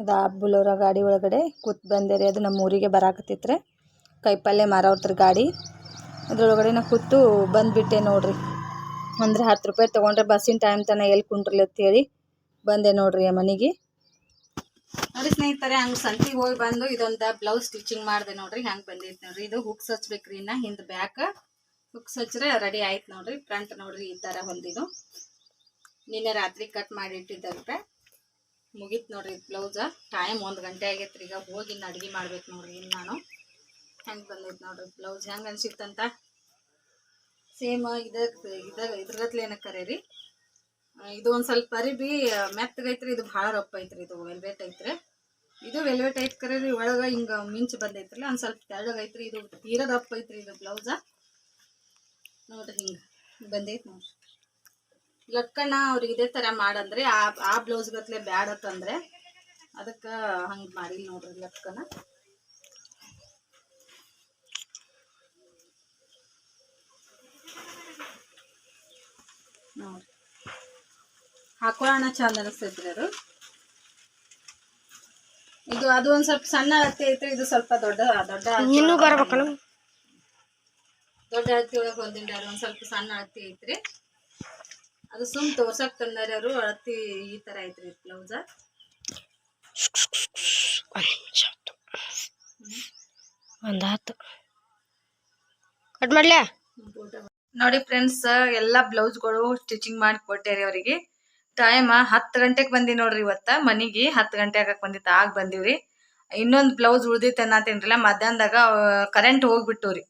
ಅದು ಬುಲೋರ ಗಾಡಿ ಒಳಗಡೆ ಕೂತ್ ಬಂದೆ ರೀ ಅದು ನಮ್ಮ ಊರಿಗೆ ಬರಾಕತ್ತಿತ್ತು ಕೈಪಲ್ಯ ಮಾರೋರ್ತ್ರ ಗಾಡಿ. ಅದ್ರೊಳಗಡೆ ನಾ ಕೂತು ಬಂದುಬಿಟ್ಟೆ ನೋಡ್ರಿ. ಅಂದ್ರೆ ಹತ್ತು ರೂಪಾಯಿ ತೊಗೊಂಡ್ರೆ ಬಸ್ಸಿನ ಟೈಮ್ ತನಕ ಎಲ್ಲಿ ಅಂತ ಅಂತೇಳಿ ಬಂದೆ ನೋಡ್ರಿ ಆ ಮನೆಗೆ. ನೋಡಿ ಸ್ನೇಹಿತರೆ, ಹಂಗೆ ಸಂತಿಗೆ ಹೋಗಿ ಬಂದು ಇದೊಂದು ಬ್ಲೌಸ್ ಸ್ಟಿಚಿಂಗ್ ಮಾಡಿದೆ ನೋಡ್ರಿ. ಹಂಗೆ ಬಂದೈತೆ ನೋಡ್ರಿ. ಇದು ಹುಕ್ಸ್ ಹಚ್ಬೇಕ್ರಿ ಇನ್ನ, ಹಿಂದೆ ಬ್ಯಾಕ್ ಹುಕ್ಸ್ ಹಚ್ಚರೆ ರೆಡಿ ಆಯ್ತು ನೋಡ್ರಿ. ಫ್ರಂಟ್ ನೋಡ್ರಿ ಈ ಥರ ಹೊಂದಿದು ನಿನ್ನೆ ರಾತ್ರಿ ಕಟ್ ಮಾಡಿ ಇಟ್ಟಿದ್ದಂತೆ. ಮುಗೀತು ನೋಡ್ರಿ ಬ್ಲೌಸ. ಟೈಮ್ ಒಂದು ಗಂಟೆ ಆಗೈತೆ ರೀ ಈಗ ಹೋಗಿ ಇನ್ನು ಅಡುಗೆ ಮಾಡ್ಬೇಕು ನೋಡ್ರಿ ಇನ್ನು ನಾನು. ಹೆಂಗೆ ಬಂದೈತೆ ನೋಡ್ರಿ ಬ್ಲೌಸ್? ಹೆಂಗೆ ಅನಿಸಿತ್ತಂತ? ಸೇಮ್ ಇದಕ್ಕೆ ಇದಾಗ ಇದ್ರಗತ್ಲೆ ಏನಕ್ಕೆ ಕರೀರಿ? ಆ, ಇದು ಒಂದು ಸ್ವಲ್ಪ ಅರಿಬಿ ಮೆತ್ತಗೈತ್ರಿ ಇದು ಭಾಳ ರಪ್ಪ ಐತ್ರಿ. ಇದು ವೆಲ್ವೆಟ್ ಐತ್ರಿ. ಇದು ವೆಲ್ವೆಟ್ ಐತ್ ಕರೀರಿ. ಒಳಗೆ ಹಿಂಗೆ ಮಿಂಚು ಬಂದೈತ್ರಿ. ಒಂದು ಸ್ವಲ್ಪ ತೆಳ್ಳಗೈತ್ರಿ ಇದು ತೀರದಪ್ಪ ಐತ್ರಿ ಇದು ಬ್ಲೌಸ. ನೋಡ್ರಿ ಹಿಂಗೆ ಬಂದೈತೆ ನೋಡ್ರಿ. ಲಟ್ಕಣ್ಣ ಅವ್ರಿಗೆ ಇದೇ ತರ ಮಾಡಂದ್ರೆ ಆ ಆ ಬ್ಲೌಸ್ ಗತ್ಲೆ ಬ್ಯಾಡತ್ತಂದ್ರೆ ಅದಕ್ಕ ಹಂಗೆ ಮಾಡಿ ನೋಡ್ರಿ ಲಟ್ಕನ ನೋಡ್ರಿ. ಹಾಕೊಳ್ಳೋಣ ಚಂದ ಅನಿಸ್ತೈತ್ರಿ ಅದು. ಇದು ಅದು ಒಂದ್ ಸ್ವಲ್ಪ ಸಣ್ಣ ಅಳತೆ ಐತ್ರಿ ಇದು ಸ್ವಲ್ಪ ದೊಡ್ಡ ದೊಡ್ಡ ಇನ್ನೂ ಬರ್ಬೇಕಲ್ಲ? ದೊಡ್ಡ ಅಳತಿ ಒಳಗೆ ಹೊಂದಿಲ್ಲ ಒಂದ್ ಸ್ವಲ್ಪ ಸಣ್ಣ ಅತ್ತಿ ಐತ್ರಿ. ಅದು ಸುಮ್ ತೋರ್ಸಕ್ ತಂದಾರ ಅವರು ಅಳತಿ ಈ ತರ ಐತ್ರಿ ಬ್ಲೌಸ. ಒಂದು ಹತ್ತು. ಕಟ್ ಮಾಡ್ಲ್ಯಾ ನೋಡಿ ಫ್ರೆಂಡ್ಸ್ ಎಲ್ಲ ಬ್ಲೌಸ್ಗಳು ಸ್ಟಿಚಿಂಗ್ ಮಾಡಿ ಕೊಟ್ಟೇರಿ ಅವರಿಗೆ. ಟೈಮ್ ಹತ್ತು ಗಂಟೆಗೆ ಬಂದಿ ನೋಡ್ರಿ ಇವತ್ತ ಮನಿಗೆ ಹತ್ತು ಗಂಟೆ ಆಗಕ್ ಬಂದಿತ್ತು ಆಗ ಬಂದಿವ್ರಿ. ಇನ್ನೊಂದು ಬ್ಲೌಸ್ ಉಳ್ದಿತ್ತು ಅನ್ನತ್ತೇನ್ರಲ್ಲ ಮಧ್ಯಾಹ್ನದಾಗ ಕರೆಂಟ್ ಹೋಗ್ಬಿಟ್ಟು ರೀ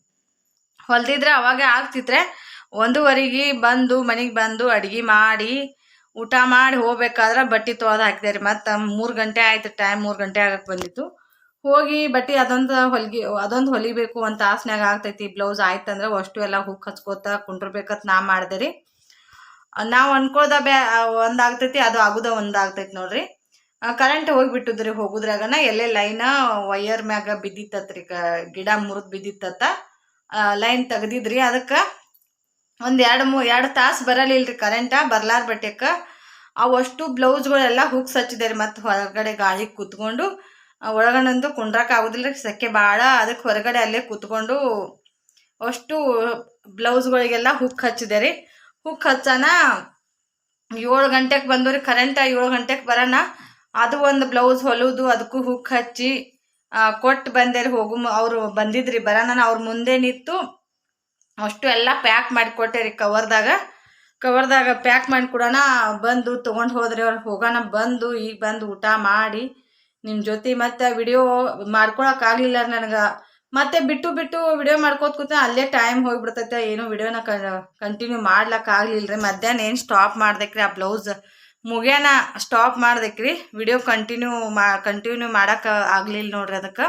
ಹೊಲ್ದಿದ್ರೆ ಅವಾಗ ಆಗ್ತಿದ್ರೆ ಒಂದೂವರೆಗೆ ಬಂದು, ಮನೆಗೆ ಬಂದು ಅಡಿಗೆ ಮಾಡಿ, ಊಟ ಮಾಡಿ ಹೋಗ್ಬೇಕಾದ್ರೆ ಬಟ್ಟೆ ತೊಳೆದು ಹಾಕಿದೆ ರೀ. ಮತ್ತು ಮೂರು ಗಂಟೆ ಆಯ್ತು ಟೈಮ್ ಮೂರು ಗಂಟೆ ಆಗಕ್ಕೆ ಬಂದಿತ್ತು. ಹೋಗಿ ಬಟ್ಟೆ ಅದೊಂದು ಹೊಲಿಗೆ, ಅದೊಂದು ಹೊಲಿಬೇಕು ಒಂದು ತಾಸ್ನ್ಯಾಗ ಆಗ್ತೈತಿ. ಬ್ಲೌಸ್ ಆಯ್ತಂದ್ರೆ ಅಷ್ಟು ಎಲ್ಲ ಹುಕ್ ಹಚ್ಕೋತ ಕುಂಡ್ರಬೇಕಂತ ನಾ ಮಾಡಿದೆ ರೀ. ನಾವು ಅನ್ಕೊಳ್ದ ಬ್ಯಾ, ಒಂದು ಆಗ್ತೈತಿ, ಅದು ಆಗುದ ಒಂದು ಆಗ್ತೈತಿ ನೋಡ್ರಿ. ಕರೆಂಟ್ ಹೋಗಿಬಿಟ್ಟದ್ರಿ ಹೋಗುದ್ರಾಗನ ಎಲ್ಲೇ ಲೈನ ವೈಯರ್ ಮ್ಯಾಗ ಬಿದ್ದಿತ್ತತ್ರಿ. ಕ, ಗಿಡ ಮುರಿದು ಬಿದ್ದಿತ್ತತ್ತ. ಲೈನ್ ತೆಗ್ದಿದ್ರಿ. ಅದಕ್ಕೆ ಒಂದು ಎರಡು ಮೂ, ಎರಡು ತಾಸು ಬರಲಿಲ್ರಿ ಕರೆಂಟ ಬರ್ಲಾರ ಬಟ್ಟೆಕ ಅವಷ್ಟು ಬ್ಲೌಸ್ಗಳೆಲ್ಲ ಹುಕ್ಸ್ ರೀ ಮತ್ತು ಹೊರಗಡೆ ಗಾಳಿಗೆ ಕೂತ್ಕೊಂಡು. ಒಳಗಡೆಂದು ಕುಂಡ್ರಕ್ಕೆ ಆಗೋದಿಲ್ಲ ರೀ ಸೆಕೆ ಭಾಳ ಅದಕ್ಕೆ ಹೊರಗಡೆ ಅಲ್ಲೇ ಕೂತ್ಕೊಂಡು ಅಷ್ಟು ಬ್ಲೌಸ್ಗಳಿಗೆಲ್ಲ ಹುಕ್ ಹಚ್ಚಿದೆ ರೀ ಹುಕ್ ಹಚ್ಚನ ಏಳು ಗಂಟೆಗೆ ಬಂದು ರೀ ಕರೆಂಟ ಏಳು ಗಂಟೆಗೆ ಬರೋಣ ಅದು ಒಂದು ಬ್ಲೌಸ್ ಹೊಲುದು ಅದಕ್ಕೂ ಹುಕ್ ಹಚ್ಚಿ ಕೊಟ್ಟು ಬಂದೆ ರೀ ಹೋಗು ಅವರು ಬಂದಿದ್ರಿ ಬರೋಣ ಅವ್ರ ಮುಂದೆ ನಿಂತು ಅಷ್ಟು ಎಲ್ಲ ಪ್ಯಾಕ್ ಮಾಡಿಕೊಟ್ಟೆ ರೀ ಕವರ್ದಾಗ ಕವರ್ದಾಗ ಪ್ಯಾಕ್ ಮಾಡಿ ಕೊಡೋಣ, ಬಂದು ತೊಗೊಂಡು ಹೋದ್ರೆ ಅವ್ರು ಹೋಗೋಣ, ಬಂದು ಈಗ ಬಂದು ಊಟ ಮಾಡಿ. ನಿಮ್ಮ ಜೊತೆ ಮತ್ತೆ ವಿಡಿಯೋ ಮಾಡ್ಕೊಳಕ್ಕಾಗಲಿಲ್ಲ ನನಗೆ. ಮತ್ತೆ ಬಿಟ್ಟು ಬಿಟ್ಟು ವಿಡಿಯೋ ಮಾಡ್ಕೋತ ಕೂತ ಅಲ್ಲೇ ಟೈಮ್ ಹೋಗಿಬಿಡ್ತೈತೆ. ಏನು ವಿಡಿಯೋನ ಕಂಟಿನ್ಯೂ ಮಾಡ್ಲಿಕ್ಕಾಗಲಿಲ್ಲ ರೀ ಮಧ್ಯಾಹ್ನ ಏನು ಸ್ಟಾಪ್ ಮಾಡ್ದಕ್ರಿ ಆ ಬ್ಲೌಸ್ ಮುಗಿಯೋಣ ಸ್ಟಾಪ್ ಮಾಡ್ದಕ್ರಿ. ವಿಡಿಯೋ ಕಂಟಿನ್ಯೂ ಮಾ ಕಂಟಿನ್ಯೂ ಮಾಡೋಕೆ ಆಗಲಿಲ್ಲ ನೋಡ್ರಿ ಅದಕ್ಕೆ.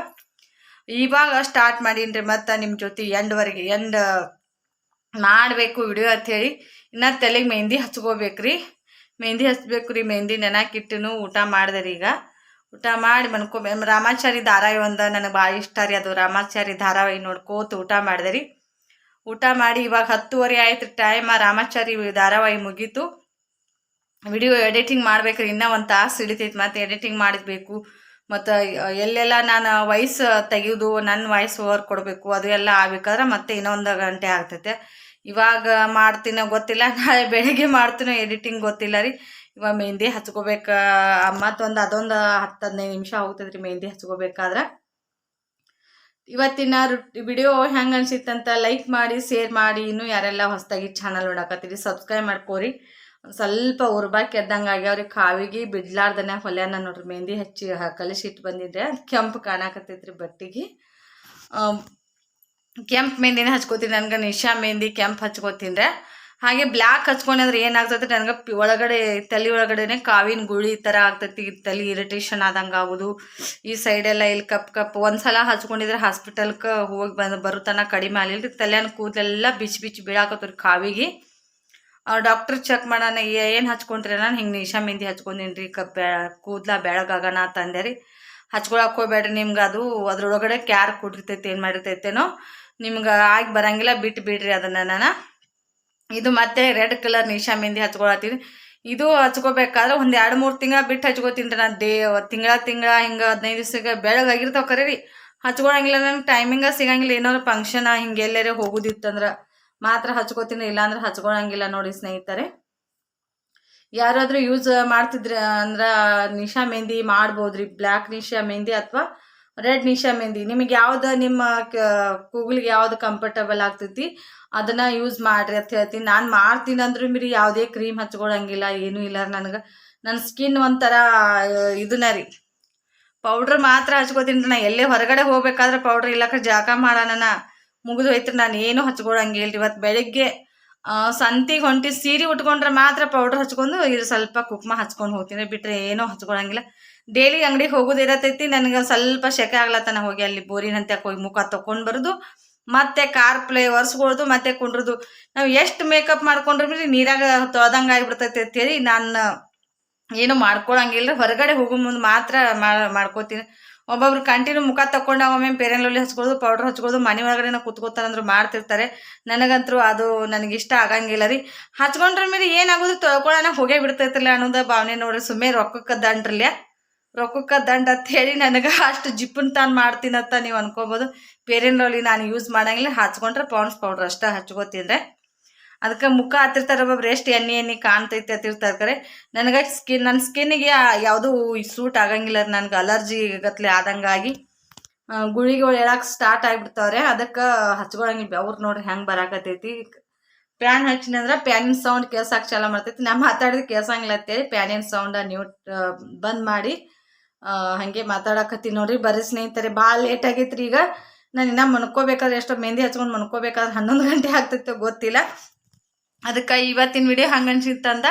ಇವಾಗ ಸ್ಟಾರ್ಟ್ ಮಾಡೀನಿ ರೀ ಮತ್ತು ನಿಮ್ಮ ಜೊತೆ ಎಂಡ್ವರೆಗೆ, ಎಂಡ್ ಮಾಡಬೇಕು ವಿಡಿಯೋ ಅಂಥೇಳಿ ಇನ್ನು ತಲೆಗೆ ಮೆಹಂದಿ ಹಚ್ಕೋಬೇಕ್ರಿ. ಮೆಹಂದಿ ಹಚ್ಬೇಕು ರೀ ಮೆಹಂದಿ ನೆನಕಿಟ್ಟು ಊಟ ಮಾಡಿದೆ ರೀ ಈಗ. ಊಟ ಮಾಡಿ ಮನ್ಕೋ ರಾಮಾಚಾರಿ ಧಾರಾವಾಹಿ ಒಂದು ನನಗೆ ಭಾಳ ಇಷ್ಟ ರೀ ಅದು. ರಾಮಾಚಾರಿ ಧಾರಾವಾಹಿ ನೋಡ್ಕೋತ ಊಟ ಮಾಡಿದೆ ರೀ. ಊಟ ಮಾಡಿ ಇವಾಗ ಹತ್ತುವರೆ ಆಯ್ತು ಟೈಮ್ ರಾಮಾಚಾರಿ ಧಾರಾವಾಹಿ ಮುಗೀತು. ವಿಡಿಯೋ ಎಡಿಟಿಂಗ್ ಮಾಡ್ಬೇಕ್ರಿ, ಇನ್ನೂ ಒಂದು ತಾಸು ಹಿಡಿತೈತಿ ಮತ್ತು ಎಡಿಟಿಂಗ್ ಮಾಡಿಸ್ಬೇಕು. ಮತ್ತು ಎಲ್ಲೆಲ್ಲ ನಾನು ವಾಯ್ಸ್ ತೆಗೆಯೋದು ನನ್ನ ವಾಯ್ಸ್ ಓವರ್ ಕೊಡಬೇಕು, ಅದು ಎಲ್ಲ ಆಗ್ಬೇಕಾದ್ರೆ ಮತ್ತೆ ಇನ್ನೊಂದು ಗಂಟೆ ಆಗ್ತೈತೆ. ಇವಾಗ ಮಾಡ್ತೀನೋ ಗೊತ್ತಿಲ್ಲ, ನಾಳೆ ಬೆಳಗ್ಗೆ ಮಾಡ್ತೀನೋ ಎಡಿಟಿಂಗ್ ಗೊತ್ತಿಲ್ಲ ರೀ. ಇವಾಗ ಮೆಹಂದಿ ಹಚ್ಕೋಬೇಕು, ಮತ್ತೊಂದು, ಅದೊಂದು ಹತ್ತು ಹದಿನೈದು ನಿಮಿಷ ಹೋಗ್ತೈತೆ ರೀ ಮೆಹಂದಿ ಹಚ್ಕೋಬೇಕಾದ್ರೆ. ಇವತ್ತಿನ ವಿಡಿಯೋ ಹೆಂಗೆ ಅನ್ಸಿತ್ತಂತ ಲೈಕ್ ಮಾಡಿ ಶೇರ್ ಮಾಡಿ, ಇನ್ನೂ ಯಾರೆಲ್ಲ ಹೊಸದಾಗಿ ಚಾನಲ್ ನೋಡಕತ್ತೀರಿ ಸಬ್ಸ್ಕ್ರೈಬ್ ಮಾಡ್ಕೋರಿ. ಸ್ವಲ್ಪ ಉರ್ಬಾಕಿ ಎದ್ದಂಗೆ ಆಗ್ಯಾವ್ರಿ. ಕಾವಿಗೆ ಬಿಡ್ಲಾರ್ದನೆ ಹೊಲ್ಯಾನ ನೋಡ್ರಿ. ಮೆಹಂದಿ ಹಚ್ಚಿ ಕಲಸಿಟ್ಟು ಬಂದಿದ್ದೆ ಅದು ಕೆಂಪು ಕಾಣಕತ್ತೈತ್ರಿ ಬಟ್ಟಿಗೆ. ಕೆಂಪು ಮೆಹಂದಿನೇ ಹಚ್ಕೋತೀನಿ. ನನಗೆ ನಿಶಾ ಮೆಹಂದಿ ಕೆಂಪು ಹಚ್ಕೋತೀನಿ ಹಾಗೆ ಬ್ಲ್ಯಾಕ್ ಹಚ್ಕೊಂಡ್ರೆ ಏನಾಗ್ತೈತೆ ನನಗೆ ಒಳಗಡೆ, ತಲೆ ಒಳಗಡೆನೆ ಕಾವಿನ ಗುಳಿ ಥರ ಆಗ್ತೈತಿ. ತಲೆ ಇರಿಟೇಷನ್ ಆದಂಗೆ ಆಗೋದು. ಈ ಸೈಡೆಲ್ಲ ಇಲ್ಲಿ ಕಪ್ ಕಪ್. ಒಂದ್ಸಲ ಹಚ್ಕೊಂಡಿದ್ರೆ ಹಾಸ್ಪಿಟಲ್ಗೆ ಹೋಗಿ ಬಂದು ಬರುತನ ಕಡಿಮೆ ಆಗಲಿಲ್ಲ ತಲೆನ ಕೂದಲೆಲ್ಲ ಬಿಚ್ಚಿ ಬಿಚ್ಚಿ ಬೀಳಾಕತ್ತವ್ರಿ ಕಾವಿಗೆ. ಡಾಕ್ಟ್ರ್ ಚೆಕ್ ಮಾಡೋಣ ಏನು ಹಚ್ಕೊಂಡ್ರಿ ನಾನು ಹಿಂಗೆ ನಿಶಾ ಮೆಹಂದಿ ಹಚ್ಕೊಂಡಿನ್ರಿ, ಕ ಕಪ್ ಕೂದಲ ಬೆಳಗಾಗಣ ಅಂತಂದೆ ರೀ ಹಚ್ಕೊಳಕ್ಕೆ ಹೋಗ್ಬೇಡ್ರಿ ನಿಮ್ಗೆ, ಅದು ಅದ್ರೊಳಗಡೆ ಕ್ಯಾರ್ ಕೊಟ್ಟಿರ್ತೈತೆ ಏನು ಮಾಡಿರ್ತೈತೇನೋ. ನಿಮ್ಗೆ ಆಗಿ ಬರಂಗಿಲ್ಲ ಬಿಟ್ಟು ಬಿಡ್ರಿ ಅದನ್ನು ನಾನು ಇದು ಮತ್ತೆ ರೆಡ್ ಕಲರ್ ನಿಶಾ ಮೆಹಂದಿ ಹಚ್ಕೊಳತ್ತೀನಿ ಇದು ಹಚ್ಕೋಬೇಕಾದ್ರೆ ಒಂದು ಎರಡು ಮೂರು ತಿಂಗಳ ಬಿಟ್ಟು ಹಚ್ಕೋತೀನಿ ನಾನು ಡೇ ತಿಂಗಳ ತಿಂಗಳ, ಹಿಂಗೆ ಹದಿನೈದು ದಿವ್ಸಕ್ಕೆ ಬೆಳಗಾಗಿರ್ತಾವೆ ಕರೀರಿ. ಹಚ್ಕೊಳಂಗಿಲ್ಲ ನಂಗೆ ಟೈಮಿಂಗ ಸಿಗಂಗಿಲ್ಲ, ಏನಾದ್ರು ಫಂಕ್ಷನ ಹಿಂಗೆ ಎಲ್ಲರೇ ಹೋಗೋದಿತ್ತಂದ್ರೆ. ಮಾತ್ರ ಹಚ್ಕೋತೀನಿ, ಇಲ್ಲಾಂದ್ರೆ ಹಚ್ಕೊಳಂಗಿಲ್ಲ ನೋಡಿ ಸ್ನೇಹಿತರೆ. ಯಾರಾದರೂ ಯೂಸ್ ಮಾಡ್ತಿದ್ರೆ, ಅಂದ್ರೆ ನಿಶಾ ಮೆಹಂದಿ ಮಾಡ್ಬೋದ್ರಿ ಬ್ಲ್ಯಾಕ್ ನಿಶಾ ಮೆಹಂದಿ ಅಥವಾ ರೆಡ್ ನಿಶಾ ಮೆಹಂದಿ. ನಿಮಗೆ ಯಾವ್ದು ನಿಮ್ಮ ಕೂಗ್ಲಿಗೆ ಯಾವ್ದು ಕಂಫರ್ಟಬಲ್ ಆಗ್ತೈತಿ, ಅದನ್ನ ಯೂಸ್ ಮಾಡ್ರಿ ಅಂತ ಹೇಳ್ತೀನಿ. ನಾನು ಮಾಡ್ತೀನಿ ಅಂದ್ರೂ ಮೀರಿ ಯಾವುದೇ ಕ್ರೀಮ್ ಹಚ್ಕೊಳಂಗಿಲ್ಲ, ಏನೂ ಇಲ್ಲ ನನಗೆ. ನನ್ನ ಸ್ಕಿನ್ ಒಂಥರ, ಇದನ್ನ ರೀ. ಪೌಡ್ರ್ ಮಾತ್ರ ಹಚ್ಕೋತೀನಿ ನಾ. ಎಲ್ಲೇ ಹೊರಗಡೆ ಹೋಗ್ಬೇಕಾದ್ರೆ ಪೌಡ್ರ್ ಇಲ್ಲಕ್ಕ ಜಾಕ ಮಾಡೋಣ ಮುಗಿದು ಹೋಯ್ತು ನಾನು ಏನು ಹಚ್ಕೊಡಂಗೆ ಇಲ್ರಿ. ಇವತ್ತು ಬೆಳಗ್ಗೆ ಸಂತಿಗೆ ಹೊಂಟಿ ಸೀರೆ ಉಟ್ಕೊಂಡ್ರೆ ಮಾತ್ರ ಪೌಡ್ರ್ ಹಚ್ಕೊಂಡು ಇದು ಸ್ವಲ್ಪ ಕುಕ್ಮ ಹಚ್ಕೊಂಡು ಹೋಗ್ತೀನಿ. ಬಿಟ್ಟರೆ ಏನೂ ಹಚ್ಕೊಳಂಗಿಲ್ಲ. ಡೈಲಿ ಅಂಗಡಿಗೆ ಹೋಗೋದು ಇರತೈತಿ, ನನಗೆ ಸ್ವಲ್ಪ ಶೆಕೆ ಆಗ್ಲತ್ತನ ಹೋಗಿ ಅಲ್ಲಿ ಬೋರಿನ ಹಂತ್ಯಕ್ಕೆ ಹೋಗಿ ಮುಖ ತೊಗೊಂಡು ಬರೋದು. ಮತ್ತೆ ಕಾರ್ ಪ್ಲೇ ಒರೆಸ್ಕೊಳ್ದು ಮತ್ತೆ ಕುಂಡ್ರದು. ನಾವು ಎಷ್ಟು ಮೇಕಪ್ ಮಾಡ್ಕೊಂಡ್ರಿ ನೀರಾಗ ತೊಳ್ದಂಗೆ ಆಗಿಬಿಡ್ತೈತಿ ಅಂತೇಳಿ ನಾನು ಏನು ಮಾಡ್ಕೊಳಂಗಿಲ್ಲ ಹೊರಗಡೆ ಹೋಗೋ ಮುಂದೆ ಮಾತ್ರ ಮಾಡ್ಕೋತೀನಿ. ಒಬ್ಬೊಬ್ರು ಕಂಟಿನ್ಯೂ ಮುಖ ತಕೊಂಡಾಗ ಒಮ್ಮೆ ಪೇರನ್ ಲೋಲಿ ಹಚ್ಕೊಳ್ಳೋದು ಪೌಡ್ರ್ ಹಚ್ಕೊಳ್ಳೋದು, ಮನೆ ಒಳಗಡೆ ಕೂತ್ಕೋತಾರಂದ್ರು ಮಾಡ್ತಿರ್ತಾರೆ. ನನಗಂತರೂ ಅದು ನನಗೆ ಇಷ್ಟ ಆಗಂಗಿಲ್ಲ ರೀ. ಹಚ್ಕೊಂಡ್ರ ಮೇಲೆ ಏನಾಗೋದು ತೊಳ್ಕೊಳ್ಳೋಣ ಹೋಗೇ ಬಿಡ್ತೈತಿಲ್ಲ ಅನ್ನೋದ ಭಾವನೆ ನೋಡ್ರಿ. ಸುಮ್ಮನೆ ರೊಕ್ಕಕ್ಕೆ ದಂಡ್ರಲ್ಯ ರೊಕ್ಕಕ್ಕೆ ದಂಡ ಹೇಳಿ ನನಗೆ ಅಷ್ಟು ಜಿಪ್ಪನ್ ತಾನು ಮಾಡ್ತೀನಂತ ನೀವು ಅನ್ಕೋಬೋದು. ಪೇರೆನ್ ರೋಲಿ ನಾನು ಯೂಸ್ ಮಾಡಂಗಿಲ್ಲ. ಹಚ್ಕೊಂಡ್ರೆ ಪೌಂಡ್ಸ್ ಪೌಡ್ರ್ ಅಷ್ಟೇ ಹಚ್ಕೋತಿದ್ರೆ ಅದಕ್ಕೆ ಮುಖ ಹತ್ತಿರ್ತಾರೆ ಒಬ್ಬೊಬ್ರು ಎಷ್ಟು ಎಣ್ಣೆ ಎಣ್ಣೆ ಕಾಣ್ತೈತೆ ಹತ್ತಿರ್ತಾರೆ ಕರೆ. ನನಗೆ ಸ್ಕಿನ್ ನನ್ನ ಸ್ಕಿನ್ನಿಗೆ ಯಾವುದೂ ಸೂಟ್ ಆಗಂಗಿಲ್ಲ ನನಗೆ ಅಲರ್ಜಿ ಗತ್ಲೆ ಆದಂಗಾಗಿ ಗುಳಿಗಳು ಹೇಳಕ್ಕೆ ಸ್ಟಾರ್ಟ್ ಆಗಿಬಿಡ್ತಾವ್ರೆ, ಅದಕ್ಕೆ ಹಚ್ಕೊಳಂಗಿಲ್ಲ ಬೆವ್ರು ನೋಡ್ರಿ ಹೆಂಗೆ ಬರಾಕತ್ತೈತಿ. ಪ್ಯಾನ್ ಹಚ್ಚಿನಂದ್ರೆ ಪ್ಯಾನಿನ ಸೌಂಡ್ ಕೇಳ್ಸಕ್ಕೆ ಚಾಲ ಮಾಡ್ತೈತಿ. ನಮ್ಮ ಮಾತಾಡಿದ್ರೆ ಕೇಳ್ಸಂಗಿಲ್ಲ ಅಂತೇಳಿ ಪ್ಯಾನಿನ ಸೌಂಡ ನೀವು ಬಂದ್ ಮಾಡಿ ಹಾಗೆ ಹಂಗೆ ಮಾತಾಡಕತ್ತೀನಿ ನೋಡ್ರಿ. ಬರೀ ಸ್ನೇಹಿತರೆ ಭಾಳ ಲೇಟ್ ಆಗೈತ್ರಿ ಈಗ. ನಾನು ಇನ್ನೂ ಮನ್ಕೋಬೇಕಾದ್ರೆ ಎಷ್ಟೋ ಮೆಹಂದಿ ಹಚ್ಕೊಂಡು ಮನ್ಕೋಬೇಕಾದ್ರೆ ಹನ್ನೊಂದು ಗಂಟೆ ಆಗ್ತೈತೆ ಗೊತ್ತಿಲ್ಲ. ಅದಕ್ಕೆ ಇವತ್ತಿನ ವಿಡಿಯೋ ಹಂಗೆ ಅನ್ಸಿತ್ತಂದ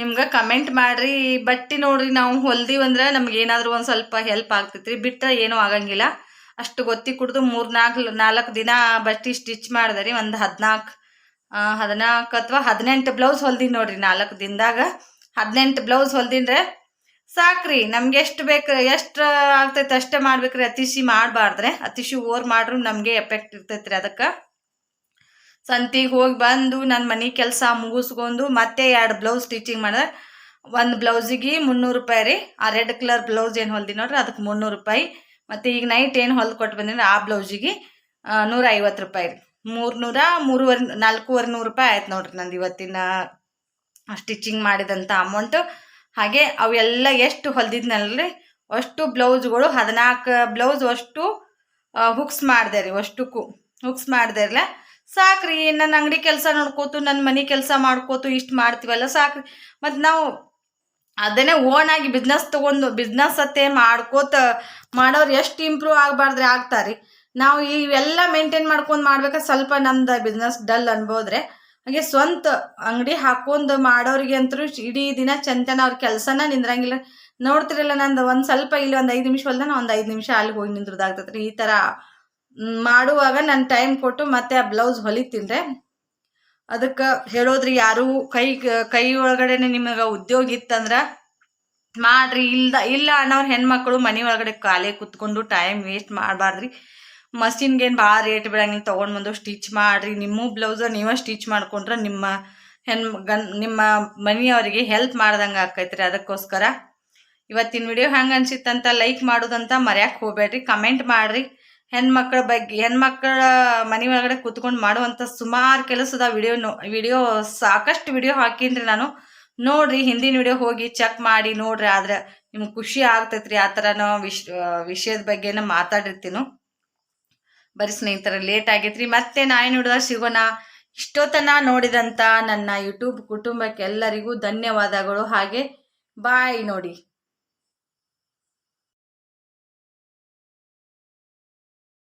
ನಿಮ್ಗೆ ಕಮೆಂಟ್ ಮಾಡಿರಿ. ಬಟ್ಟೆ ನೋಡ್ರಿ, ನಾವು ಹೊಲ್ದೀವಂದ್ರೆ ನಮ್ಗೆ ಏನಾದರೂ ಒಂದು ಸ್ವಲ್ಪ ಹೆಲ್ಪ್ ಆಗ್ತೈತ್ರಿ. ಬಿಟ್ಟರೆ ಏನೂ ಆಗಂಗಿಲ್ಲ. ಅಷ್ಟು ಗೊತ್ತಿ ಕುಡ್ದು ಮೂರು ನಾಲ್ಕು ನಾಲ್ಕು ದಿನ ಬಟ್ಟೆ ಸ್ಟಿಚ್ ಮಾಡಿದೆ ರೀ ಒಂದು ಹದಿನಾಲ್ಕು ಹದಿನಾಲ್ಕು ಅಥವಾ ಹದಿನೆಂಟು ಬ್ಲೌಸ್ ಹೊಲ್ದೀನಿ ನೋಡ್ರಿ ನಾಲ್ಕು ದಿನದಾಗ. ಹದಿನೆಂಟು ಬ್ಲೌಸ್ ಹೊಲ್ದಿಂದ್ರೆ ಸಾಕ್ರಿ. ನಮ್ಗೆ ಎಷ್ಟು ಬೇಕು, ಎಷ್ಟು ಆಗ್ತೈತೆ ಅಷ್ಟೇ ಮಾಡ್ಬೇಕ್ರಿ. ಅತಿಶಿ ಮಾಡಬಾರ್ದ್ರೆ. ಅತಿಶಿ ಓರ್ ಮಾಡ್ರು ನಮಗೆ ಎಫೆಕ್ಟ್ ಇರ್ತೈತ್ರಿ ಅದಕ್ಕೆ. ಸಂತಿಗೆ ಹೋಗಿ ಬಂದು ನನ್ನ ಮನೆ ಕೆಲಸ ಮುಗಿಸ್ಕೊಂಡು ಮತ್ತೆ ಎರಡು ಬ್ಲೌಸ್ ಸ್ಟಿಚಿಂಗ್ ಮಾಡಿದೆ. ಒಂದು ಬ್ಲೌಸಿಗೆ ಮುನ್ನೂರು ರೂಪಾಯಿ ರೀ. ಆ ರೆಡ್ ಕಲರ್ ಬ್ಲೌಸ್ ಏನು ಹೊಲ್ದಿ ನೋಡ್ರಿ ಅದಕ್ಕೆ ಮುನ್ನೂರು ರೂಪಾಯಿ. ಮತ್ತು ಈಗ ನೈಟ್ ಏನು ಹೊಲ್ದು ಕೊಟ್ಟು ಬಂದಿನಿ, ಆ ಬ್ಲೌಸಿಗೆ ನೂರ ಐವತ್ತು ರೂಪಾಯಿ ರೀ. ಮೂರ್ನೂರ ಮೂರುವರೆ, ನಾಲ್ಕೂವರೆ ನೂರು ರೂಪಾಯಿ ಆಯ್ತು ನೋಡ್ರಿ ನಂದು ಇವತ್ತಿನ ಸ್ಟಿಚಿಂಗ್ ಮಾಡಿದಂಥ ಅಮೌಂಟು ಹಾಗೆ ಅವೆಲ್ಲ ಎಷ್ಟು ಹೊಲ್ದಿದ್ನಲ್ರಿ, ಅಷ್ಟು ಬ್ಲೌಸ್ಗಳು ಹದಿನಾಲ್ಕು ಬ್ಲೌಸ್ ಅಷ್ಟು ಹುಕ್ಸ್ ಮಾಡಿದೆ ರೀ, ಅಷ್ಟಕ್ಕೂ. ಹುಕ್ಸ್ ಮಾಡಿದೆ ಸಾಕ್ರಿ ನನ್ನ ಅಂಗಡಿ ಕೆಲಸ ನೋಡ್ಕೋತು ನನ್ನ ಮನೆ ಕೆಲಸ ಮಾಡ್ಕೋತು, ಇಷ್ಟು ಮಾಡ್ತೀವಲ್ಲ, ಸಾಕ್ರಿ. ಮತ್ತು ನಾವು ಅದನ್ನೇ ಓನಾಗಿ ಬಿಸ್ನೆಸ್ ತೊಗೊಂಡು ಬಿಸ್ನೆಸ್ ಅತ್ತೆ ಮಾಡ್ಕೋತ, ಮಾಡೋರು ಎಷ್ಟು ಇಂಪ್ರೂವ್ ಆಗಬಾರ್ದ್ರೆ, ಆಗ್ತಾರೆ. ನಾವು ಇವೆಲ್ಲ ಮೇಂಟೈನ್ ಮಾಡ್ಕೊಂಡು ಮಾಡ್ಬೇಕಾದ್ರೆ ಸ್ವಲ್ಪ ನಮ್ದು ಬಿಸ್ನೆಸ್ ಡಲ್ ಅನ್ಬೋದ್ರೆ, ಹಾಗೆ ಸ್ವಂತ ಅಂಗಡಿ ಹಾಕೊಂಡು ಮಾಡೋರಿಗೆ ಅಂತೂ ಇಡೀ ದಿನ ಚಂತನ ಅವ್ರ ಕೆಲಸನ ನಿಂದ್ರಂಗಿಲ್ಲ. ನೋಡ್ತಿರಲ್ಲ ನಂದು ಒಂದು ಸ್ವಲ್ಪ ಇಲ್ಲಿ ಒಂದು ಐದು ನಿಮಿಷ ಹೊಲ್ದ ಒಂದು ಐದು ನಿಮಿಷ ಅಲ್ಲಿಗೆ ಹೋಗಿ ನಿಂದ್ರದಾಗ್ತದ್ರಿ ಈ ಥರ ಮಾಡುವಾಗ ನಾನು ಟೈಮ್ ಕೊಟ್ಟು ಮತ್ತೆ ಆ ಬ್ಲೌಸ್ ಹೊಲಿತೀನಿ ಅದಕ್ಕೆ ಹೇಳೋದ್ರಿ ಯಾರು ಕೈ ಕೈ ಒಳಗಡೆನೆ ನಿಮಗೆ ಉದ್ಯೋಗ ಇತ್ತಂದ್ರೆ ಮಾಡ್ರಿ, ಇಲ್ದ, ಇಲ್ಲ ಅನ್ನೋರು ಹೆಣ್ಮಕ್ಳು ಮನೆ ಒಳಗಡೆ ಕಾಲೇ ಕುತ್ಕೊಂಡು ಟೈಮ್ ವೇಸ್ಟ್ ಮಾಡಬಾರ್ದ್ರಿ. ಮಷಿನ್ಗೇನು ಭಾಳ ರೇಟ್ ಬಿಡಂಗಿಲ್ಲ ತೊಗೊಂಡು ಬಂದು ಸ್ಟಿಚ್ ಮಾಡಿರಿ. ನಿಮ್ಮ ಬ್ಲೌಸ ನೀವೇ ಸ್ಟಿಚ್ ಮಾಡ್ಕೊಂಡ್ರೆ ನಿಮ್ಮ ಹೆಣ್ ಗನ್ ನಿಮ್ಮ ಮನೆಯವರಿಗೆ ಹೆಲ್ಪ್ ಮಾಡ್ದಂಗೆ ಆಕೈತ್ರಿ ಅದಕ್ಕೋಸ್ಕರ. ಇವತ್ತಿನ ವಿಡಿಯೋ ಹೆಂಗೆ ಅನ್ಸಿತ್ತಂತ ಲೈಕ್ ಮಾಡೋದಂತ ಮರ್ಯಾಕೆ ಹೋಗ್ಬೇಡ್ರಿ ಕಮೆಂಟ್ ಮಾಡಿರಿ. ಹೆಣ್ಮಕ್ಳ ಬಗ್ಗೆ ಹೆಣ್ಮಕ್ಳ ಮನೆ ಒಳಗಡೆ ಕೂತ್ಕೊಂಡು ಮಾಡುವಂಥ ಸುಮಾರು ಕೆಲಸದ ವಿಡಿಯೋ ವಿಡಿಯೋ ಸಾಕಷ್ಟು ವಿಡಿಯೋ ಹಾಕೀನಿ ನಾನು. ನೋಡ್ರಿ, ಹಿಂದಿನ ವಿಡಿಯೋ ಹೋಗಿ ಚೆಕ್ ಮಾಡಿ ನೋಡ್ರಿ, ಆದ್ರೆ ನಿಮ್ಗೆ ಖುಷಿ ಆಗ್ತೈತ್ರಿ ಆ ಥರನೋ ವಿಷ್, ವಿಷಯದ ಬಗ್ಗೆನ ಮಾತಾಡಿರ್ತೀನು. ಬರೀ ಸ್ನೇಹಿತರ, ಲೇಟ್ ಆಗೈತ್ರಿ. ಮತ್ತೆ ನಾಯಿ ಹಿಡಿದ ಸಿಗೋಣ. ಇಷ್ಟೊತ್ತನ ನೋಡಿದಂಥ ನನ್ನ ಯೂಟ್ಯೂಬ್ ಕುಟುಂಬಕ್ಕೆಲ್ಲರಿಗೂ ಧನ್ಯವಾದಗಳು. ಹಾಗೆ ಬಾಯ್ ನೋಡಿ.